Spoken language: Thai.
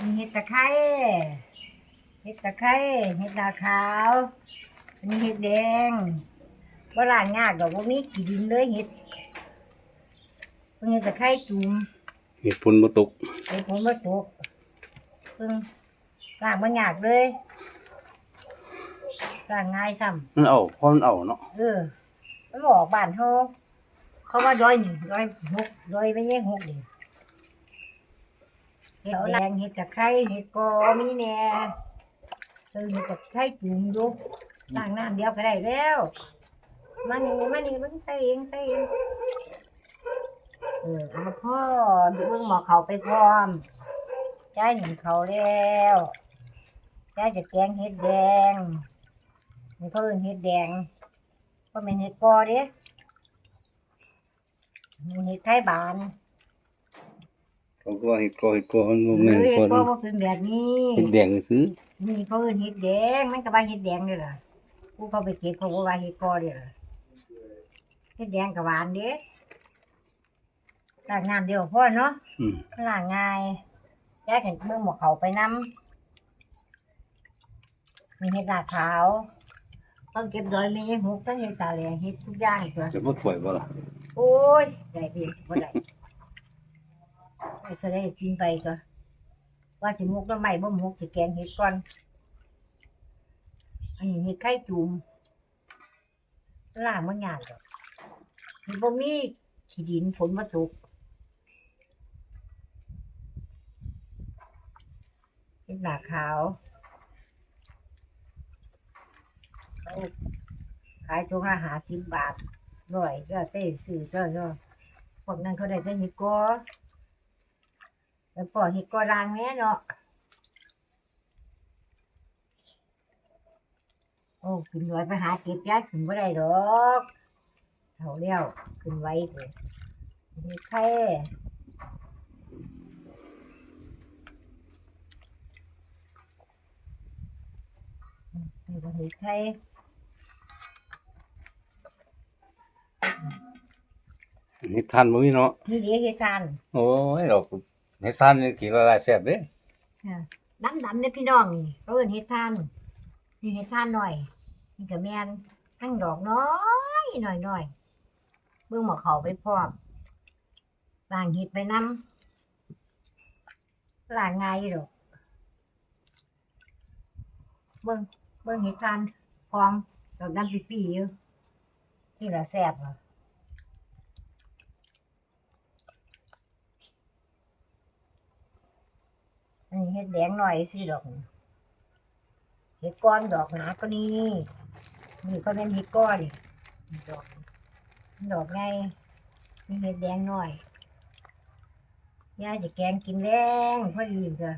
มีเห็ดตะไคร้เห็ดตะไคร้เห็ดดาขาวอันนี้เห็ดแดงบ่ล่างยากดอกบ่มีขี้ดินเลยเห็ดเพิ่งเห็ดตะไคร้จุ่มเห็ดพุ่นบ่ตกไอ้ผมมาตกเพิ่งล่างบ่ยากเลยล่างง่ายซ้ำมันเอาเพราะมันเอาเนาะเออมันบอกบ้านเขาเขาว่าร้อยหนึ่งร้อยหกร้อยไม่แย่งหกดิ เห็ดแดงเห็ดตะไคร้เห็ดกอมีแหน่เออเห็ดตะไคร้จุ่มยู่ล้างน้ำเดียวก็ได้แล้วมานี่มานี่มันใส่เองใส่เองเออเอาพ่อดูเบิ่งหมอเขาไปพร้อมย้ายหนึ่งเขาแล้วย้ายจะแกงเห็ดแดงนี่เขาเอิ้นเห็ดแดงก็เป็นเห็ดกอเด้มีเห็ดไทยบาน เขาก็ว่าเห็ดกอเห็ดกอมันบ่เอแม่นเห็ดกอกอมาเป็นแบบนี้เห็ดแดงซื้อนี่เขาเอิ้นเห็ดแดงมันก็ว่าเห็ดแดงเลยล่ะกูเขาไปเก็บเขาบอกว่าเห็ดกอเด้อล่ะเห็ดแดงกับหวานเด้ล้างน้ำเดียวพอเนาะอืมล้างง่ายแยกกันเมื่อหมวกเขาไปน้ำมีเห็ดดาขาวต้องเก็บดอยมีเห็ดหุกต้องเห็ดตาแหลงเห็ดทุกอย่างตัวจะบ่ป่วยบ่ล่ะโอ้ยได้ดีบ่ได้ ไม่เคยได้กินไปก็ว่าสิมุกแล้วใหม่บ่มุกสิแกงเห็ดก่อน อันนี้เห็ดไข่จุ่มล่ามันยากดอกมันบ่มีขี้ดินฝนมาตกเห็ดหนาขาวเขาขายถุงละห้าสิบบาทร้อยก็เต้ซื้อก็ก็พวกนั้นเขาได้แต่เห็ดกอ แล้วพอเห็ดกอรางแม่เนาะโอ้ขึ้นไว้ไปหาเก็บย้ายขึ้นบ่ได้ดอกเท่าแล้วขึ้นไว้เลยเห็ดไข่นี่ก็เห็ดไข่เห็ดทานบ่มีเนาะนี่เดี๋ยวเห็ดทานโอ้ยดอก เห็ดทานนี่กินละลายแซ่บเด้ดำดำๆเนี่ยพี่น้องนี่เขาเอิ้นเห็ดทานนี่เห็ดทานหน่อยนี่ก็แม่นทั้งดอกน้อยหน่อยหน่อยเบิ่งหมอเขาไปพร้อมล้างเห็ดไปน้ำล้างไงดอกเบิ่งเบิ่งเห็ดทานพร้อมดอกดำปีๆอยู่นี่ละแซ่บอะอันนี้ เห็ดแดงหน่อยสิดอกเห็ดก้อนดอกหนาก็นี่นี่ก็เป็นเห็ดก้อนดอกดอกไงนี่เห็ดแดงหน่อยย่าจะแกงกินแรงพอดีจ้ะ